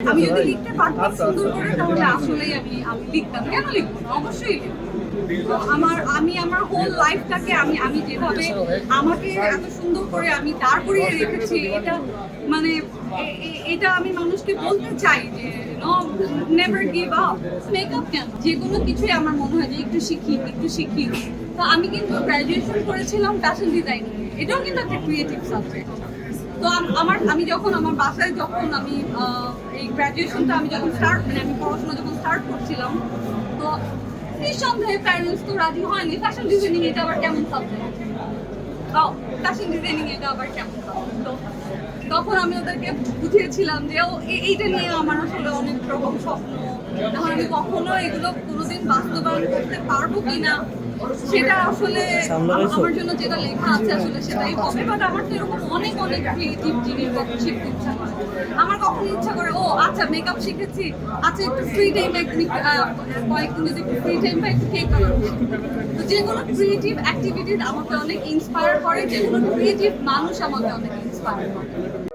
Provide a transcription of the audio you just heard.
আমি যদি লিখতে পারতাম সুন্দর করে, তাহলে আসলেই আমি লিখতাম। কেন লিখব অবশ্যই আমার, আমি আমার হোল লাইফটাকে আমি আমি যেভাবে আমাকে এত সুন্দর করে আমি দাঁড় করিয়ে রেখেছি, এটা মানে এটা আমি মানুষকে বলতে চাই যে নেভার গিভ আপ মেকআপ কেন? যে কোনো কিছুই আমার মনে হয় যে একটু শিখি একটু শিখি। তো আমি কিন্তু গ্র্যাজুয়েশন করেছিলাম ফ্যাশন ডিজাইনিং এটাও কিন্তু একটা ক্রিয়েটিভ সাবজেক্ট তো আমার, আমি যখন আমার বাসায় যখন আমি এই গ্র্যাজুয়েশনটা আমি যখন স্টার্ট মানে আমি পড়াশোনা যখন স্টার্ট করছিলাম, তো নিঃসন্দেহে প্যারেন্টস তো রাজি হয়নি। ফ্যাশন ডিজাইনিং এটা আবার কেমন সাবজেক্ট ফ্যাশন ডিজাইনিং এটা আবার কেমন subject? তো তখন আমি ওদেরকে বুঝিয়েছিলাম যে, ও এইটা নিয়ে আমার আসলে অনেক রকম স্বপ্ন। এখন আমি কখনো এগুলো কোনোদিন বাস্তবায়ন করতে পারব কিনা? সেটা আসলে আম- আমার জন্য যেটা লেখা আছে আসলে সেটাই হবে বাট আমার তো এরকম অনেক অনেক ক্রিয়েটিভ জিনিস শিখতে ইচ্ছা করে। আমার কখন ইচ্ছা করে ও আচ্ছা মেকআপ শিখেছি আচ্ছা একটু ফ্রি টাইম একদিন কয়েকদিন যদি একটু ফ্রি টাইম পাই একটু কেক বানাবো। তো যেগুলো ক্রিয়েটিভ অ্যাক্টিভিটিস আমাকে অনেক ইন্সপায়ার করে যেগুলো ক্রিয়েটিভ মানুষ আমাকে অনেক ইন্সপায়ার করে।